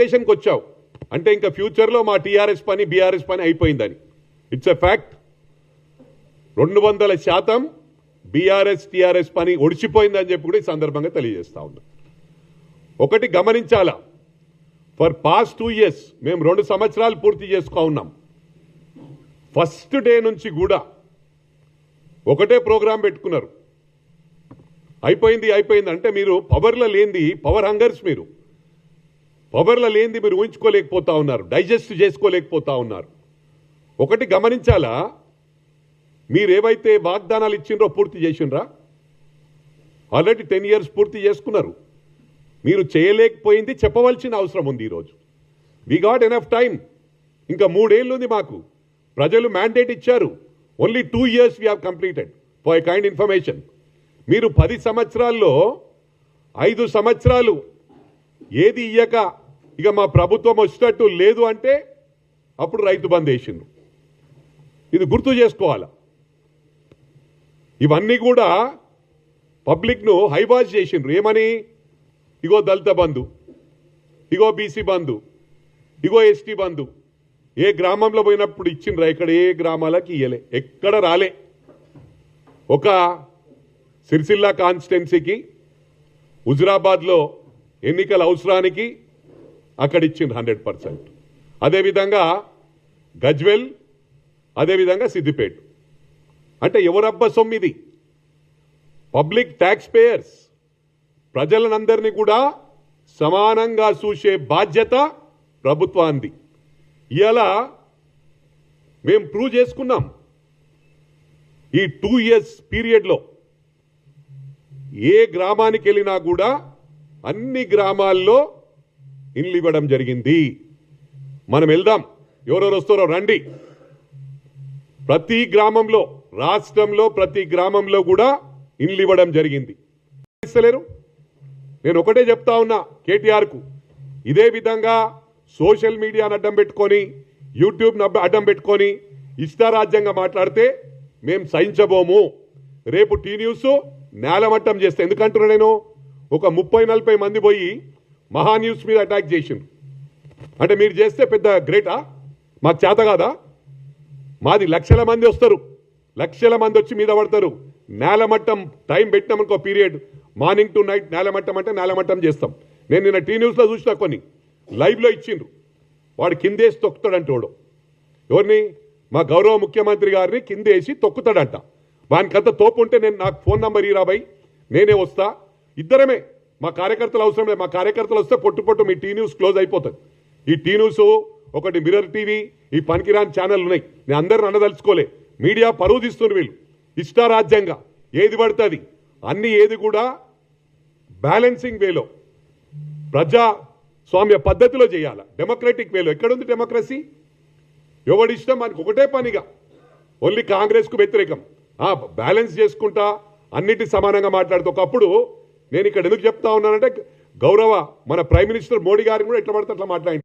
స్టేషన్కి వచ్చావు. అంటే ఇంకా ఫ్యూచర్లో మా టీఆర్ఎస్ పని బీఆర్ఎస్ పని అయిపోయిందని. ఇట్స్ ఎ ఫ్యాక్ట్ రెండు వందల శాతం బీఆర్ఎస్ టీఆర్ఎస్ పని ఒడిచిపోయిందని చెప్పి కూడా ఈ సందర్భంగా తెలియజేస్తా ఉన్నా. ఒకటి గమనించాలా? ఫర్ పాస్ట్ టూ ఇయర్స్ మేము రెండు సంవత్సరాలు పూర్తి చేసుకో ఉన్నాం ఫస్ట్ డే నుంచి కూడా ఒకటే ప్రోగ్రాం పెట్టుకున్నారు. అయిపోయింది అయిపోయింది. అంటే మీరు పవర్లో లేనిది పవర్ హంగర్స్ మీరు. పవర్లో లేనిది మీరు ఊహించుకోలేకపోతా ఉన్నారు డైజెస్ట్ చేసుకోలేకపోతా ఉన్నారు. ఒకటి గమనించాలా? మీరు ఏవైతే వాగ్దానాలు ఇచ్చిండ్రో పూర్తి చేసిండ్రా? ఆల్రెడీ టెన్ ఇయర్స్ పూర్తి చేసుకున్నారు. మీరు చేయలేకపోయింది చెప్పవలసిన అవసరం ఉంది ఈరోజు. వి గాట్ ఎనఫ్ టైం ఇంకా మూడేళ్ళు ఉంది మాకు. ప్రజలు మ్యాండేట్ ఇచ్చారు. Only two years we have completed for I kind information మీరు పది సంవత్సరాల్లో ఐదు సంవత్సరాలు ఏది ఇయ్యక ఇక మా ప్రభుత్వం వచ్చినట్టు లేదు అంటే అప్పుడు రైతు బంద్ వేసిండు. ఇది గుర్తు చేసుకోవాల? ఇవన్నీ కూడా పబ్లిక్ను హైవాష్ చేసిండ్రు. ఏమని? ఇగో దళిత బంధు ఇగో బీసీ బంధు ఇగో ఎస్టీ బంధు. ఏ గ్రామంలో పోయినప్పుడు ఇచ్చిండ్రా? ఇక్కడ ఏ గ్రామాలకు ఇయ్యలే. ఎక్కడ రాలే. ఒక సిరిసిల్ల కాన్స్టిట్యున్సీకి హుజురాబాద్లో ఎన్నికల అవసరానికి అక్కడ ఇచ్చింది హండ్రెడ్ పర్సెంట్. అదేవిధంగా గజ్వెల్ అదేవిధంగా సిద్దిపేట. అంటే ఎవరబ్బ సొమ్మిది? పబ్లిక్ ట్యాక్స్ పేయర్స్ ప్రజలనందరినీ కూడా సమానంగా చూసే బాధ్యత ప్రభుత్వానికి ఇలా మేము ప్రూవ్ చేసుకున్నాం. ఈ టూ ఇయర్స్ పీరియడ్లో ఏ గ్రామానికి వెళ్ళినా కూడా అన్ని గ్రామాల్లో ఇల్లు ఇవ్వడం జరిగింది. మనం వెళ్దాం. ఎవరెవరు వస్తారో రండి. ప్రతి గ్రామంలో రాష్ట్రంలో ప్రతి గ్రామంలో కూడా ఇండ్లు ఇవ్వడం జరిగింది. ఇస్తలేరు నేను ఒకటే చెప్తా ఉన్నా కేటీఆర్కు. ఇదే విధంగా సోషల్ మీడియాను అడ్డం పెట్టుకొని యూట్యూబ్ను అడ్డం పెట్టుకొని ఇష్టారాజ్యంగా మాట్లాడితే మేము సహించబోము. రేపు టీ న్యూస్ నేలమట్టం చేస్తే ఎందుకంటున్నా నేను? ఒక ముప్పై నలభై మంది పోయి మహా న్యూస్ మీద అటాక్ చేసిండ్రు అంటే మీరు చేస్తే పెద్ద గ్రేటా? మాకు చేత కాదా? మాది లక్షల మంది వస్తారు. లక్షల మంది వచ్చి మీద పడతారు. నేలమట్టం టైం పెట్టినామనుకో పీరియడ్. మార్నింగ్ టు నైట్ నేలమట్టం అంటే నేలమట్టం చేస్తాం. నేను నిన్న టీ న్యూస్లో చూసిన కొన్ని. లైవ్లో ఇచ్చిండ్రు. వాడు కిందేసి తొక్కుతాడంట వాడు. ఎవరిని? మా గౌరవ ముఖ్యమంత్రి గారిని కిందేసి తొక్కుతాడంట. వానికంత తోపు ఉంటే నేను నాకు ఫోన్ నంబర్ ఈ రాబాయి నేనే వస్తా. ఇద్దరమే. మా కార్యకర్తలు అవసరం లేదు. మా కార్యకర్తలు వస్తే పొట్టు పొట్టు మీ టీ న్యూస్ క్లోజ్ అయిపోతుంది ఈ టీ న్యూస్ ఒకటి మిర్రర్ టీవీ ఈ పనికిరాని ఛానల్ ఉన్నాయి. నేను అందరిని అనదలుచుకోలే. మీడియా పరువు తీస్తున్నారు వీళ్ళు. ఇష్టారాజ్యంగా ఏది పడుతుంది అన్ని ఏది కూడా బ్యాలెన్సింగ్ వేలో ప్రజా స్వామ్య పద్ధతిలో చేయాలి? డెమోక్రటిక్ వేలో ఎక్కడుంది డెమోక్రసీ ఎవడి ఇష్టం? మనకు ఒకటే పనిగా. ఓన్లీ కాంగ్రెస్కు వ్యతిరేకం. బ్యాలెన్స్ చేసుకుంటా అన్నిటి సమానంగా మాట్లాడుతూ. ఒకప్పుడు నేను ఇక్కడ ఎందుకు చెప్తా ఉన్నానంటే గౌరవ మన ప్రైమ్ మినిస్టర్ మోడీ గారిని కూడా ఎట్లా పడితే అట్లా మాట్లాడి